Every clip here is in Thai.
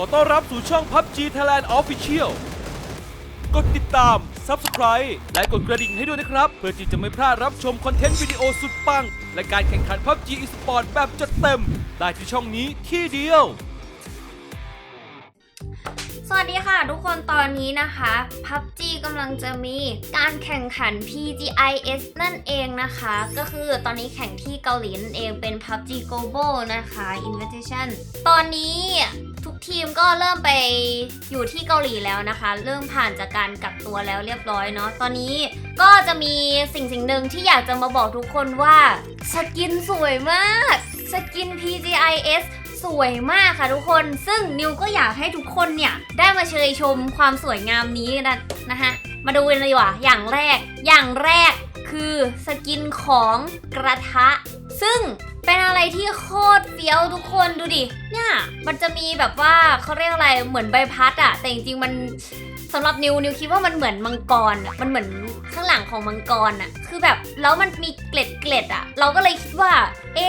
ขอต้อนรับสู่ช่อง PUBG Thailand Official กดติดตาม Subscribe และกดกระดิ่งให้ด้วยนะครับ เพื่อที่จะไม่พลาดรับชมคอนเทนต์วิดีโอสุดปัง และการแข่งขัน PUBG Esport แบบจัดเต็ม ได้ที่ช่องนี้ที่เดียว สวัสดีค่ะทุกคนตอนนี้นะคะ PUBG กำลังจะมีการแข่งขัน PGIS นั่นเองนะคะ ก็คือตอนนี้แข่งที่เกาหลีนั่นเองเป็น PUBG Global นะคะ Invitation ตอนนี้ ทีมก็เริ่มไปอยู่ที่เกาหลีแล้วนะคะ เริ่มผ่านจากการกักตัวแล้วเรียบร้อยเนาะตอนนี้ก็จะมีสิ่งสิ่งหนึ่งที่อยากจะมาบอกทุกคนว่าสกินสวยมากสกิน PGIS สวยมากค่ะทุกคน ซึ่งนิวก็อยากให้ทุกคนเนี่ย ได้มาเชยชมความสวยงามนี้นะนะฮะ มาดูกันเลยว่าอย่างแรก อย่างแรกคือสกินของกระทะ ซึ่ง เป็นอะไรที่โคตรเฟี้ยวทุกคนดูดิ เนี่ย มันจะมีแบบว่าเขาเรียกอะไรเหมือนใบพัดอะแต่จริงๆมันสำหรับนิวนิวคิดว่ามันเหมือนมังกรอะมันเหมือน ข้างหลังของมังกรอะคือแบบแล้วมันมีเกล็ดเกล็ดอะเราก็เลยคิดว่า เอ๊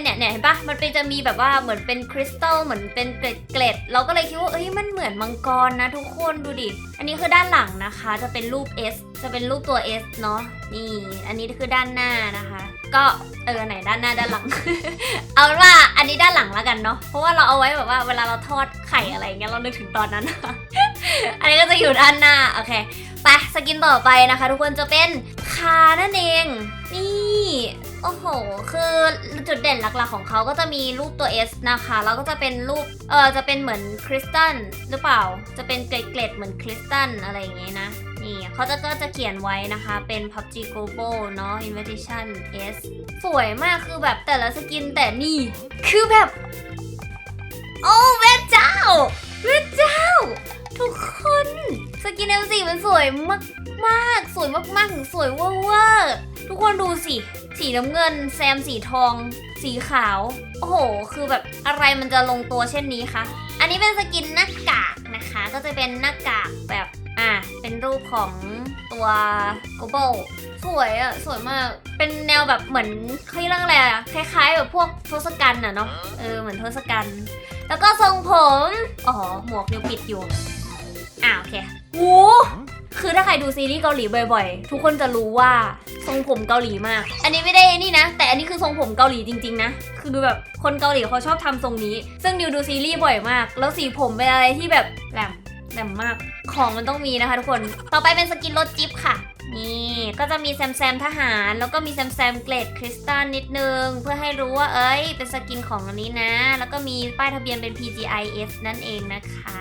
เนี่ยเนี่ยเห็นปะมันเป็นจะมีแบบว่าเหมือนเป็นคริสตัลเหมือนเป็นเกล็ดเกล็ดเราก็เลยคิดว่าเอ้ยมันเหมือนมังกรนะทุกคนดูดิ อันนี้คือด้านหลังนะคะ จะเป็นรูป S จะเป็นรูปตัว S เนาะนี่ อันนี้คือด้านหน้านะคะ ก็เออไหนด้านหน้าด้านหลัง เอาว่าอันนี้ด้านหลังแล้วกันเนาะเพราะว่าเราเอาไว้แบบว่าเวลาเราทอดไข่อะไรเงี้ยเรานึกถึงตอนนั้น อันนี้ก็จะอยู่ด้านหน้า โอเค ไปสกินต่อไปนะคะ ทุกคนจะเป็นคานั่นเอง นี่โอ้โห คือจุดเด่นหลักๆของเขาก็จะมีรูปตัว S นะคะ แล้วก็จะเป็นรูป เออจะเป็นเหมือนคริสตัลหรือเปล่า จะเป็นเกล็ดๆเหมือนคริสตัลอะไรอย่างเงี้ยนะ นี่เขาจะก็จะเขียนไว้นะคะ เป็น PUBG Global เนาะ Invitation S สวยมาก คือแบบแต่ละสกินแต่นี่ คือแบบ โอ้แม่เจ้า พระเจ้า ทุกคนสกินเอลสีมันสวยมากมากสวยมากๆถึงสวยเวอร์ทุกคนดูสิ สีน้ำเงิน แซมสีทอง สีขาว โอ้โห คือแบบอะไรมันจะลงตัวเช่นนี้คะ อันนี้เป็นสกินหน้ากากนะคะ ก็จะเป็นหน้ากากแบบ อะ เป็นรูปของ ตัว g o b l สวยอะสวยมาก เป็นแนวแบบเหมือนเขาเรียกอะไรอะคล้ายๆแบบพวกทศกัณฐ์อะเนาะ เออ เหมือนทศกัณฐ์ แล้วก็ทรงผม อ๋อ หมวกนิวปิดอยู่อ่าโอเคหูคือถ้าใครดูซีรีส์เกาหลีบ่อยๆ ทุกคนจะรู้ว่าทรงผมเกาหลีมาก อันนี้ไม่ได้นี่นะ แต่อันนี้คือทรงผมเกาหลีจริงๆนะ คือดูแบบคนเกาหลีเขาชอบทำทรงนี้ ซึ่งนิวดูซีรีส์บ่อยมาก แล้วสีผมเป็นอะไรที่แบบแหลม แหลมมาก ของมันต้องมีนะคะทุกคน ต่อไปเป็นสกินรถจิ๊บค่ะ นี่ ก็จะมีแซมแซมทหาร แล้วก็มีแซมแซมเกรดคริสตัลนิดนึง เพื่อให้รู้ว่าเอ้ย เป็นสกินของอันนี้นะ แล้วก็มีป้ายทะเบียนเป็น PGIS นั่นเองนะคะ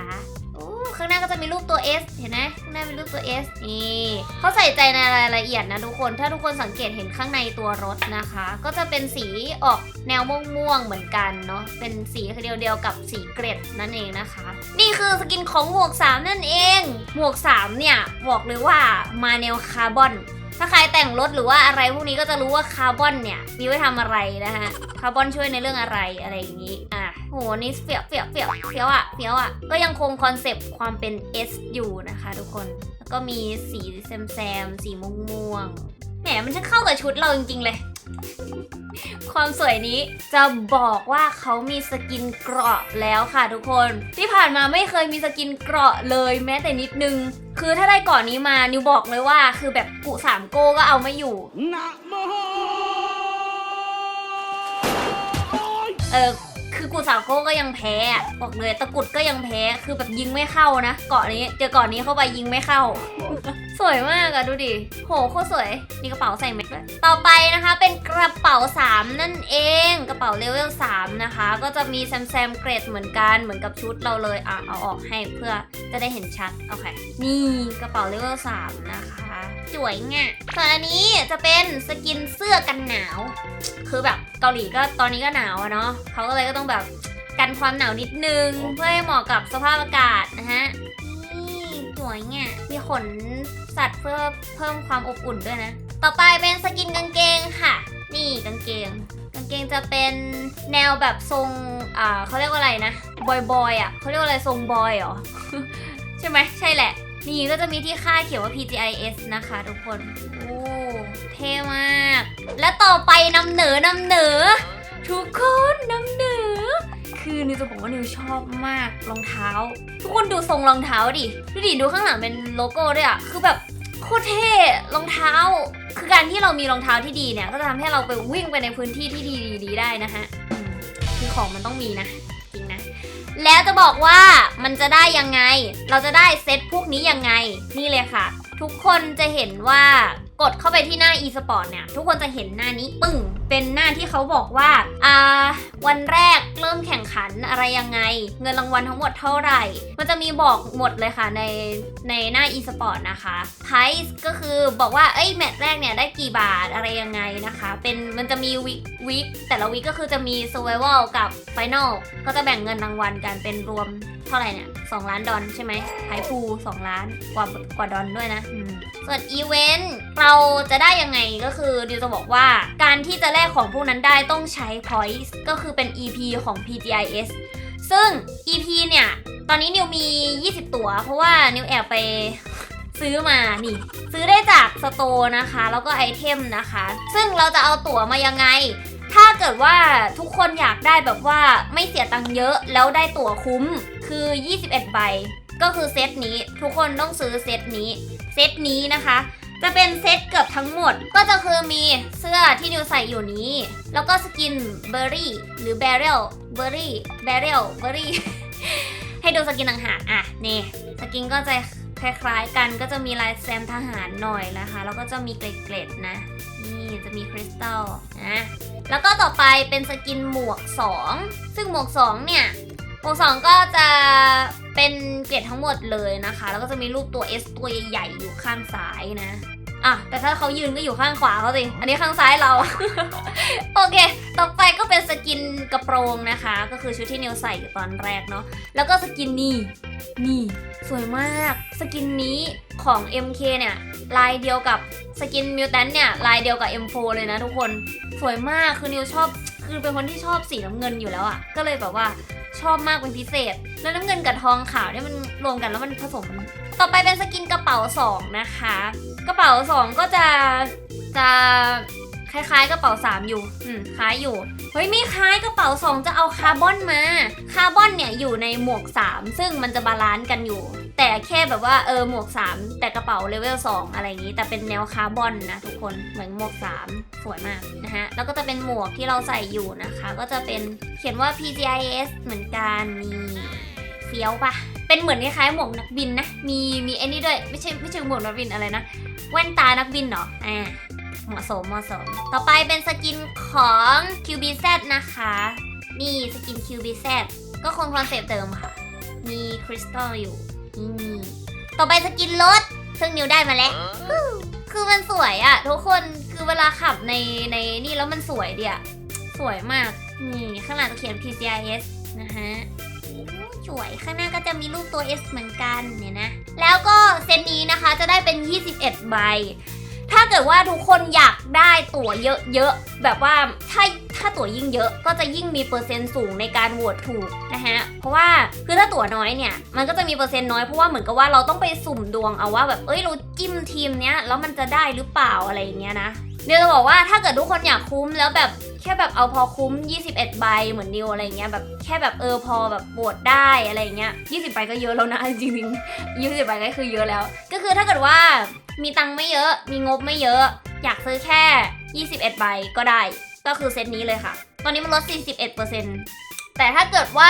างหน้าก็จะมีรูปตัว S เห็นไหมข้างหน้าเป็นรูปตัว S นี่เขาใส่ใจในรายละเอียดนะทุกคน ถ้าทุกคนสังเกตเห็นข้างในตัวรถนะคะ ก็จะเป็นสีออกแนวม่วงๆเหมือนกันเนาะ เป็นสีเดียวเดียวกับสีเกรดนั่นเองนะคะ นี่คือสกินของหมวก 3 นั่นเอง หมวก 3 เนี่ยบอกเลยว่ามาแนวคาร์บอน ถ้าใครแต่งรถหรือว่าอะไรพวกนี้ก็จะรู้ว่าคาร์บอนเนี่ย มีไว้ทำอะไรนะฮะ คาร์บอนช่วยในเรื่องอะไรอะไรอย่างนี้ อะโหนี่เฟี้ยวเฟี้ยวเฟี้ยวเฟี้ยวอะเฟี้ยวอะ ก็ยังคงคอนเซปต์ความเป็น S อยู่นะคะทุกคน แล้วก็มีสีแซมแซมสีม่วงม่วงแหมมันช่างเข้ากับชุดเราจริงๆเลย ความสวยนี้จะบอกว่าเขามีสกินเกราะแล้วค่ะทุกคน ที่ผ่านมาไม่เคยมีสกินเกราะเลยแม้แต่นิดนึง คือถ้าได้ก่อนนี้มานิวบอกเลยว่าคือแบบกุสามโก้ก็เอาไม่อยู่ เออ คือกูสาวโก้ก็ยังแพ้อะบอกเลยตะกุดก็ยังแพ้คือแบบยิงไม่เข้านะ เกาะนี้เจอเกาะนี้เข้าไปยิงไม่เข้า สวยมากอะดูดิ โหโคตรสวยมีกระเป๋าใส่เม็ดด้วยต่อไปนะคะเป็นกระเป๋า 3 นั่นเอง กระเป๋าเลเวล3นะคะ ก็จะมีแซมแซมเกรดเหมือนกันเหมือนกับชุดเราเลยอะเอาออกให้เพื่อจะได้เห็นชัดโอเคนี่กระเป๋าเลเวล3นะคะสวยงะส่วนอันนี้จะเป็นสกินเสื้อกันหนาว คือแบบเกาหลีก็ตอนนี้ก็หนาวอะเนาะเขาก็เลยก็ต้องแบบกันความหนาวนิดนึง เพื่อให้เหมาะกับสภาพอากาศนะฮะนี่สวยเงี้ยมีขนสัตว์เพื่อเพิ่มความอบอุ่นด้วยนะ ต่อไปเป็นสกินกางเกงค่ะ นี่กางเกง กางเกงจะเป็นแนวแบบทรงอ่าเขาเรียกว่าอะไรนะบอยบอยอะเขาเรียกว่าอะไรทรงบอยเหรอใช่ไหมใช่แหละ นี่ก็จะมีที่ค่ายเขียนว่า PGIS นะคะทุกคน โอ้ เท่มาก และต่อไปนำเหนือนำเหนือ ทุกคนนำเหนือ คือนิวจะบอกว่านิวชอบมากรองเท้า ทุกคนดูทรงรองเท้าดิดูดิดูข้างหลังเป็นโลโก้ด้วยอะคือแบบโคตรเท่รองเท้า คือการที่เรามีรองเท้าที่ดีเนี่ย ก็จะทำให้เราไปวิ่งไปในพื้นที่ที่ดีๆได้นะฮะคือของมันต้องมีนะจริงนะแล้วจะบอกว่ามันจะได้ยังไง เราจะได้เซตพวกนี้ยังไง นี่เลยค่ะ ทุกคนจะเห็นว่า กดเข้าไปที่หน้า e-sport เนี่ย ทุกคนจะเห็นหน้านี้ปึ้ง เป็นหน้าที่เขาบอกว่าอ่าวันแรกเริ่มแข่งขันอะไรยังไง เงินรางวัลทั้งหมดเท่าไหร่ มันจะมีบอกหมดเลยค่ะในในหน้า e-sport นะคะ price ก็คือบอกว่าเอ้ยแมตช์แรกเนี่ยได้กี่บาทอะไรยังไงนะคะ เป็นมันจะมีวิกวิกแต่ละวิกก็คือจะมี survival กับ final ก็จะแบ่งเงินรางวัลกันเป็นรวมเท่าไหร่เนี่ย2ล้านดอลใช่ไหมไฮฟู2ล้านกว่ากว่าดอลด้วยนะอืม ส่วนอีเวนต์เราจะได้ยังไงก็คือดิวจะบอกว่าการที่จะแลกของพวกนั้นได้ต้องใช้ points ก็คือเป็น EP ของ PGIS ซึ่ง EP เนี่ย ตอนนี้นิวมี 20 ตั๋วเพราะว่านิวแอบไปซื้อมา นี่ ซื้อได้จากสโตร์นะคะ แล้วก็ไอเทมนะคะ ซึ่งเราจะเอาตั๋วมายังไง ถ้าเกิดว่าทุกคนอยากได้แบบว่าไม่เสียตังค์เยอะแล้วได้ตั๋วคุ้มคือ 21 ใบ ก็คือเซตนี้ ทุกคนต้องซื้อเซตนี้ ซตนี้นะคะ จะเป็นเซตเกือบทั้งหมด ก็จะคือมีเสื้อที่นิวใส่อยู่นี้ แล้วก็สกินเบอร์รี่หรือแบเรลเบอร์รี่แบเรลเบอร์รี่ให้ดูสกินต่างหากอะนี่สกินก็จะคล้ายๆกันก็จะมีลายแซมทหารหน่อยนะคะ แล้วก็จะมีเกล็ดๆนะ นี่จะมีคริสตัลนะแล้วก็ต่อไปเป็นสกินหมวก 2 ซึ่งหมวก 2 เนี่ย หมวก 2 ก็จะ เป็นเกล็ดทั้งหมดเลยนะคะ แล้วก็จะมีรูปตัว S ตัวใหญ่ๆอยู่ข้างซ้ายนะอะแต่ถ้าเขายืนก็อยู่ข้างขวาเขาสิ อันนี้ข้างซ้ายเรา โอเค ต่อไปก็เป็นสกินกระโปรงนะคะ ก็คือชุดที่นิวใส่อยู่ตอนแรกเนาะ แล้วก็สกินนี่ นี่สวยมาก สกินนี้ของ MK เนี่ย ลายเดียวกับสกินมิวแทนเนี่ย ลายเดียวกับ M4 เลยนะทุกคน สวยมาก คือนิวชอบ คือเป็นคนที่ชอบสีน้ำเงินอยู่แล้วอะ่ะ ก็เลยแบบว่า ชอบมากเป็นพิเศษ แล้วน้ำเงินกับทองขาวเนี่ยมันรวมกันแล้วมันผสมมันต่อไปเป็นสกินกระเป๋าสองนะคะ กระเป๋าสองก็จะจะ คล้ายๆกระเป๋าสามอยู่ อืม คล้ายอยู่ เฮ้ยไม่คล้ายกระเป๋าสองจะเอาคาร์บอนมา คาร์บอนเนี่ยอยู่ในหมวก 3 ซึ่งมันจะบาลานซ์กันอยู่ แต่แค่แบบว่าเออหมวก 3 แต่กระเป๋าเลเวล2อะไรอย่างนี้ แต่เป็นแนวคาร์บอนนะทุกคน เหมือนหมวก 3 สวยมากนะฮะ แล้วก็จะเป็นหมวกที่เราใส่อยู่นะคะ ก็จะเป็นเขียนว่า PGIS เหมือนกันนี่เฟี้ยวปะเป็นเหมือนคล้ายๆหมวกนักบินนะ มีมีไอ้นี่ด้วย ไม่ใช่ไม่ใช่หมวกนักบินอะไรนะ แว่นตานักบินเหรออ่า เหมาะสมเหมาะสม ต่อไปเป็นสกินของ QBZ นะคะ นี่สกิน QBZ ก็คงคอนเซปต์เดิมค่ะ มีคริสตัลอยู่นี่ต่อไปสกินรถซึ่งนิวได้มาแล้ว คือมันสวยอะทุกคนคือเวลาขับในในนี่แล้วมันสวยเดีอะสวยมาก นี่ข้างหลังจะเขียน PCIS นะฮะสวยข้างหน้าก็จะมีรูปตัว S เหมือนกันเนี่ยนะ แล้วก็เซตนี้นะคะจะได้เป็น 21 ใบ ถ้าเกิดว่าทุกคนอยากได้ตั๋วเยอะๆ แบบว่าถ้าถ้าตั๋วยิ่งเยอะก็จะยิ่งมีเปอร์เซ็นต์สูงในการโหวตถูกนะฮะ เพราะว่าคือถ้าตั๋วน้อยเนี่ย มันก็จะมีเปอร์เซ็นต์น้อยเพราะว่าเหมือนกับว่าเราต้องไปสุ่มดวงเอาว่าแบบเอ้ยเราจิ้มทีมเนี้ยแล้วมันจะได้หรือเปล่าอะไรอย่างเงี้ยนะ เดี๋ยวจะบอกว่าถ้าเกิดทุกคนอยากคุ้มแล้วแบบแค่แบบเอาพอคุ้ม 21 ใบเหมือนดิวอะไรเงี้ยแบบแค่แบบเออพอแบบโหวตได้อะไรเงี้ย 20 ใบก็เยอะแล้วนะจริงๆ20 ใบก็คือเยอะแล้ว ก็คือถ้าเกิดว่ามีตังค์ไม่เยอะ มีงบไม่เยอะ อยากซื้อแค่ 21 ใบก็ได้ ก็คือเซตนี้เลยค่ะ ตอนนี้มันลด 41% แต่ถ้าเกิดว่า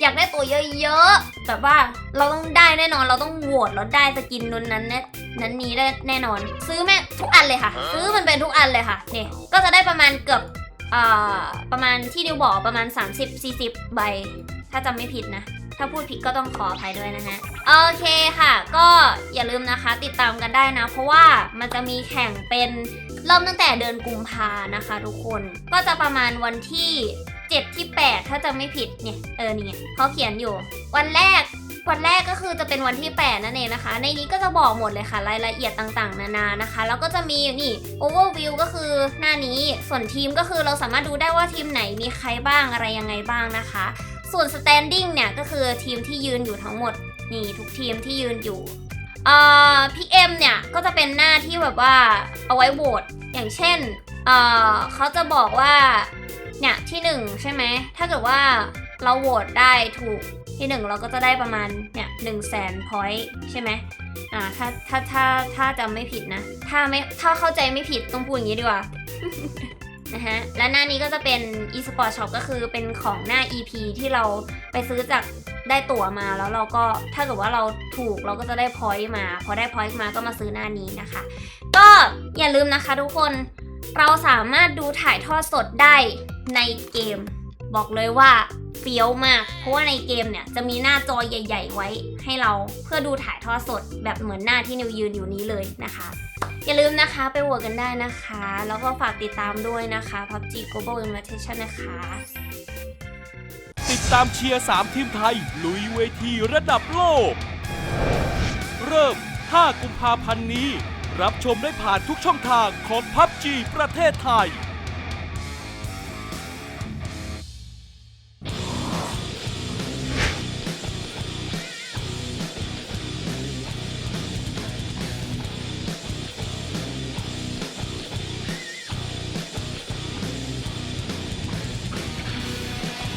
อยากได้ตัวเยอะๆแบบว่าเราต้องได้แน่นอนเราต้องโหวตเราได้สกินนั้นนั้นแน่นั้นนี้ได้แน่นอน ซื้อแม่ทุกอันเลยค่ะ ซื้อมันเป็นทุกอันเลยค่ะนี่ก็จะได้ประมาณเกือบเอ่อประมาณที่ดิวบอกประมาณ 30-40 ใบ ถ้าจำไม่ผิดนะ ถ้าพูดผิดก็ต้องขออภัยด้วยนะฮะ โอเคค่ะ ก็อย่าลืมนะคะติดตามกันได้นะ เพราะว่ามันจะมีแข่งเป็นเริ่มตั้งแต่เดือนกุมภานะคะทุกคน ก็จะประมาณวันที่ 7 ที่ 8 ถ้าจะไม่ผิดเนี่ยเออนี่ไงเขาเขียนอยู่ วันแรกวันแรกก็คือจะเป็นวันที่ 8 นั่นเองนะคะ ในนี้ก็จะบอกหมดเลยค่ะ รายละเอียดต่างๆ นานานะคะ แล้วก็จะมีนี่ overview ก็คือหน้านี้ ส่วนทีมก็คือเราสามารถดูได้ว่าทีมไหนมีใครบ้างอะไรยังไงบ้างนะคะ ส่วน standing เนี่ยก็คือทีมที่ยืนอยู่ทั้งหมด นี่ทุกทีมที่ยืนอยู่เอ่อพีเอ็มเนี่ยก็จะเป็นหน้าที่แบบว่าเอาไว้โหวตอย่างเช่นเอ่อเขาจะบอกว่า เนี่ยที่หนึ่งใช่ไหม ถ้าเกิดว่าเราโหวตได้ถูกที่หนึ่งเราก็จะได้ประมาณเนี่ยหนึ่งแสนพอยต์ใช่ไหมอ่าถ้าถ้าถ้าถ้าจำไม่ผิดนะ ถ้าไม่ถ้าเข้าใจไม่ผิดต้องพูดอย่างนี้ดีกว่านะฮะและหน้านี้ก็จะเป็น e-sport shop ก็คือเป็นของหน้า EP ที่เราไปซื้อจากได้ตั๋วมาแล้วเราก็ถ้าเกิดว่าเราถูกเราก็จะได้ point มา พอได้ point มาก็มาซื้อหน้านี้นะคะ ก็อย่าลืมนะคะทุกคนเราสามารถดูถ่ายทอดสดได้ ในเกม บอกเลยว่าเฟี้ยวมาก เพราะว่าในเกมเนี่ยจะมีหน้าจอใหญ่ ๆ ไว้ให้เราเพื่อดูถ่ายทอดสดแบบเหมือนหน้าที่นิวยืนอยู่นี้เลยนะคะ อย่าลืมนะคะไปโหวตกันได้นะคะ แล้วก็ฝากติดตามด้วยนะคะ PUBG Global Invitation นะคะ ติดตามเชียร์3ทีมไทย ลุยเวทีระดับโลก เริ่ม 5 กุมภาพันธ์นี้ รับชมได้ผ่านทุกช่องทางของ PUBG ประเทศไทย